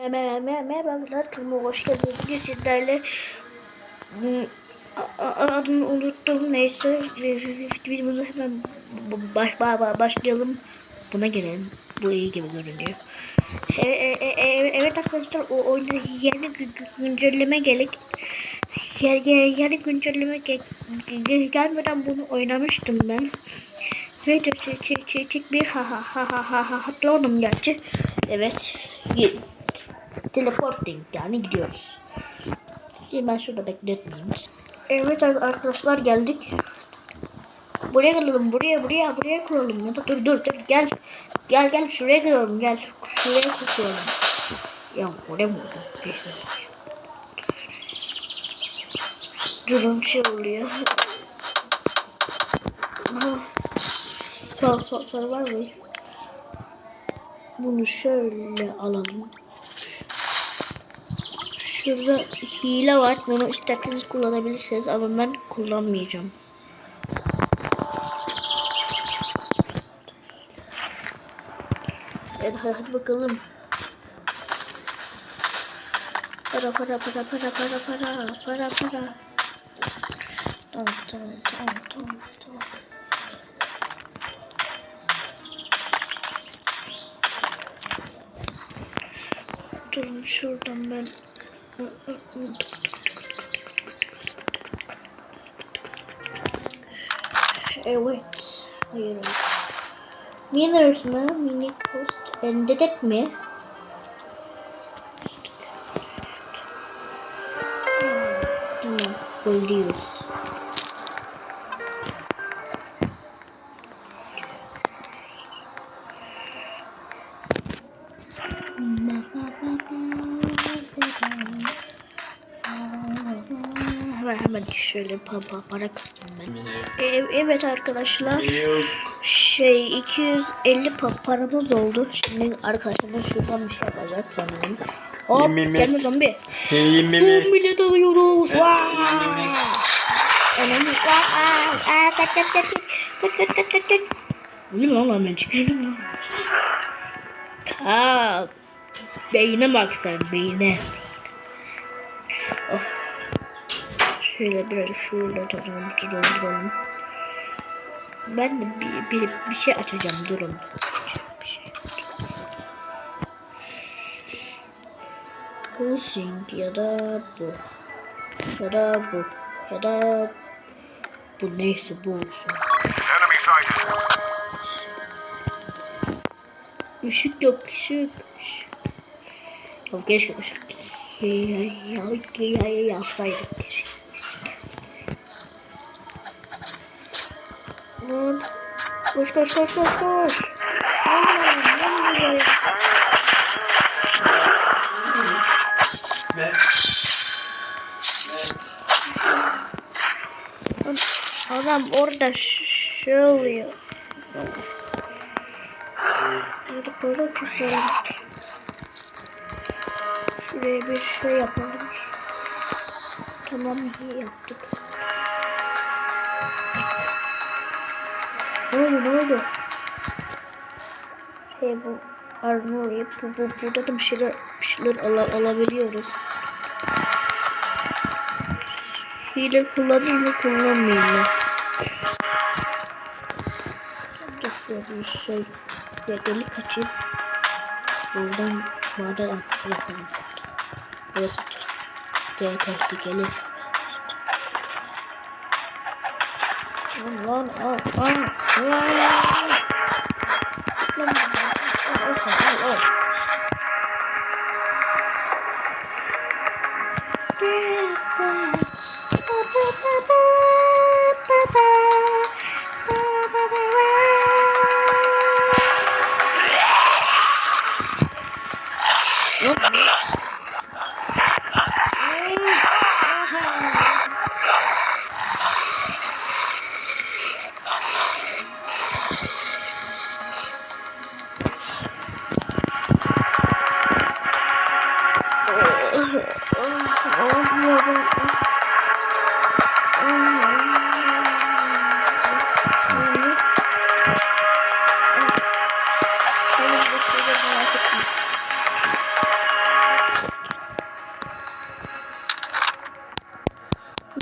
Merhabalar kanalıma hoş geldiniz. Bugün sizlerle adını unuttum neyse videomuza hemen baş, ba- başlayalım. Buna gelelim. Bu iyi gibi görünüyor. E, e, e, e, evet arkadaşlar o oyunda yeni gü- gü- güncelleme gelik. Yeni, güncelleme ge- ge- gelmeden bunu oynamıştım ben. Video çek çek çek bir ha ha ha ha ha ha hatırladım gerçi. Evet. Teleporting yani gidiyoruz. Şimdi ben şurada bekletmeyeyim. Evet arkadaşlar geldik. Buraya gelelim buraya buraya buraya kuralım ya da dur dur dur gel. Gel gel şuraya girelim gel. Şuraya kuralım. Ya oraya mı oldu? Durum şey oluyor. Sor, sor, sor var mı? Bunu şöyle alalım. Şurada hile var. Bunu isterseniz kullanabilirsiniz ama ben kullanmayacağım. Evet hadi, bakalım. Para para para para para para para para. Tamam tamam tamam tamam tamam. Durun şuradan ben. Evet. Hayır. Miners mı? Mini post. Endedet mi? Tamam. Buluyoruz. hemen şöyle pa pa para kastım ben. E, evet arkadaşlar. Yok. Şey 250 pa paramız oldu. Şimdi arkadaşlar şuradan bir şey yapacak sanırım. Hop gelme zombi. Zombiyle dalıyoruz. Önemli. Kaç kaç kaç. Kaç kaç kaç kaç. Uyum lan lan ben çıkıyordum lan. Kalk. Beyne bak sen beyne. Oh. Şöyle biraz şurada tutalım, dolduralım. Ben de bir, bir, bir şey açacağım durun. Bir şey. Ya da bu. Ya da bu. Ya da bu neyse bu olsun. Işık yok ışık. ışık. Ya keşke ışık. Ya ya ya ya yapsaydık keşke. Lan. Koş koş koş koş koş. Aman, lan buraya. Adam orada şey oluyor. Böyle keselim. Şuraya bir şey yapalım. Tamam yaptık. Ne oldu ne oldu? Hey bu armory bu, bu burada da bir şeyler bir şeyler ala, alabiliyoruz. Hile kullanayım mı kullanmayayım mı? Şöyle bir şey ya delik açayım. Buradan maden yapalım. Burası te- tehlikeli. Lan lan al al lan. Lan al al sen, al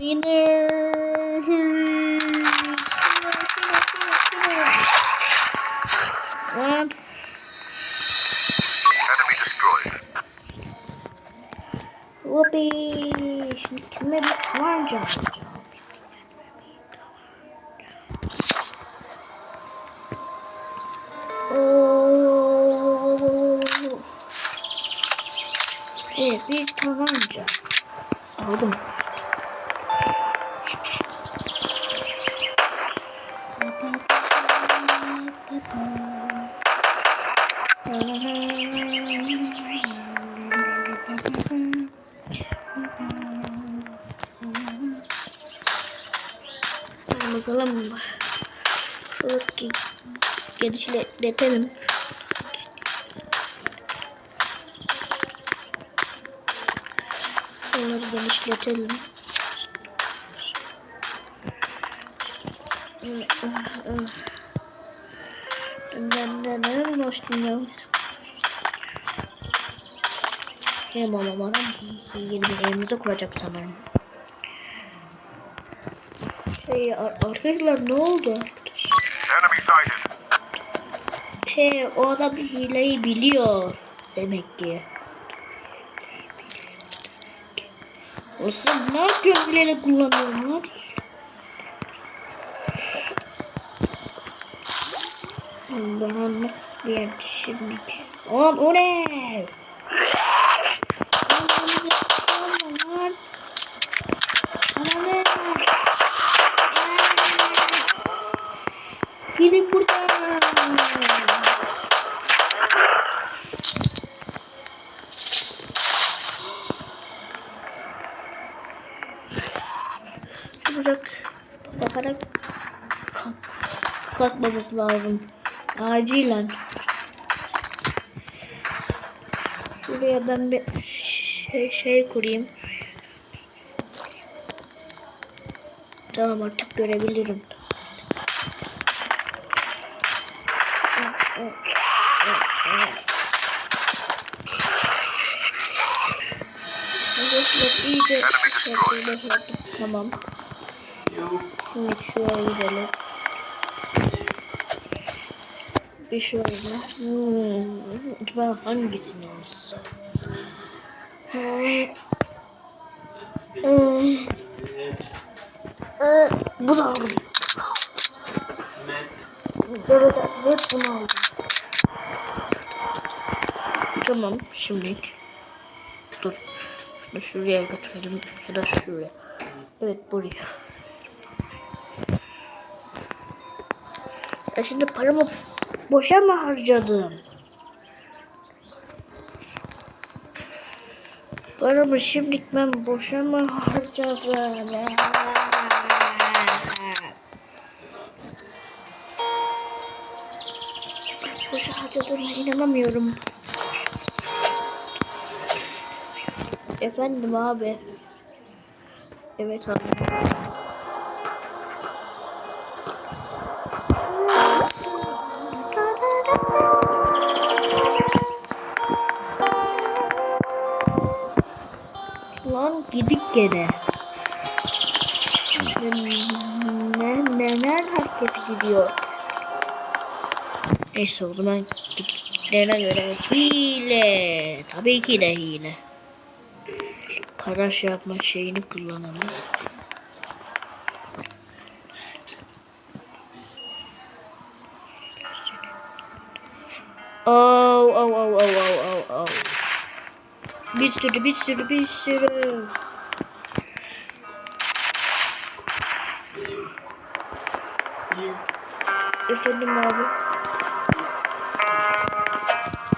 Winner. Hopi. Şimdi kime bir tabanca alacağım? Oo. Evet bir tabanca. Aldım. Bakalım. Şuradaki genişletelim. Onları genişletelim. Ben de nereden ulaştım ya? Hem ama bana yeni bir evimize kuracak sanırım. Hey ar- arkadaşlar ne oldu. He o adam hileyi biliyor demek ki. Olsun ne yapıyorsun hileyle kullanıyorum lan? Allah'ım yer şimdi. Oğlum o ne? Lan bana yapma lan. Bana ne? Gidin buradan. Bırak. Kalk. Kalkmamız lazım. Acilen. Şuraya ben bir şey, şey kurayım. Tamam artık görebilirim. Tamam. Şimdi şuraya gidelim. Bir şöyle. Hmm. Acaba hangisini olsun? Hmm. Hmm. Ee, Bunu aldım. Evet, evet bunu aldım. Tamam, şimdilik. Dur. Şunu şuraya götürelim ya da şuraya. Evet, buraya. Ya şimdi paramı boşa mı harcadım? Paramı şimdi ben boşa mı harcadım? Boşa harcadığıma inanamıyorum. Efendim abi. Evet abi. Lan gidik gene. Ne, neden herkes gidiyor? Neyse o zaman gittiklerine göre hile. Tabii ki de hile. Para şey yapma şeyini kullanalım. Oh, oh, oh, oh, oh, oh, oh. Bir sürü, bir sürü, bir sürü. Efendim abi.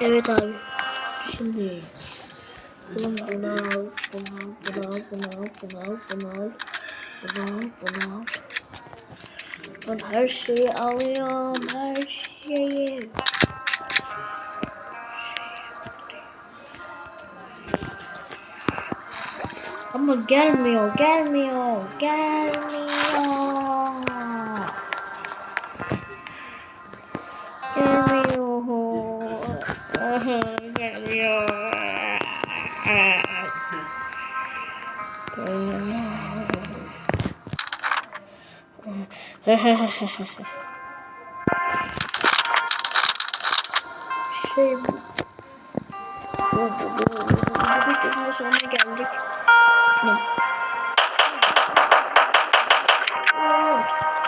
Evet abi. Şimdi bunu al, bunu al, bunu al, bunu al, bunu al, bunu al, bunu al, bunu al. Ben her şeyi alıyorum, oh, her şeyi. Ama gelmiyor, oh, gelmiyor, oh, gelmiyor. şey bu. videonun sonuna geldik. Ne?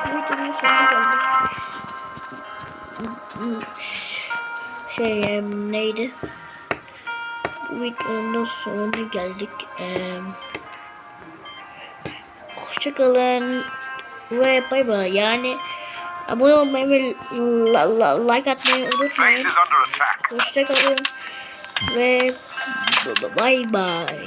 Videonun sonuna geldik. Şey em, neydi? Bu videonun sonuna geldik. Em, Hoşçakalın ve bay bay. Yani abone olmayı ve like atmayı unutmayın. Hoşçakalın ve bay bay.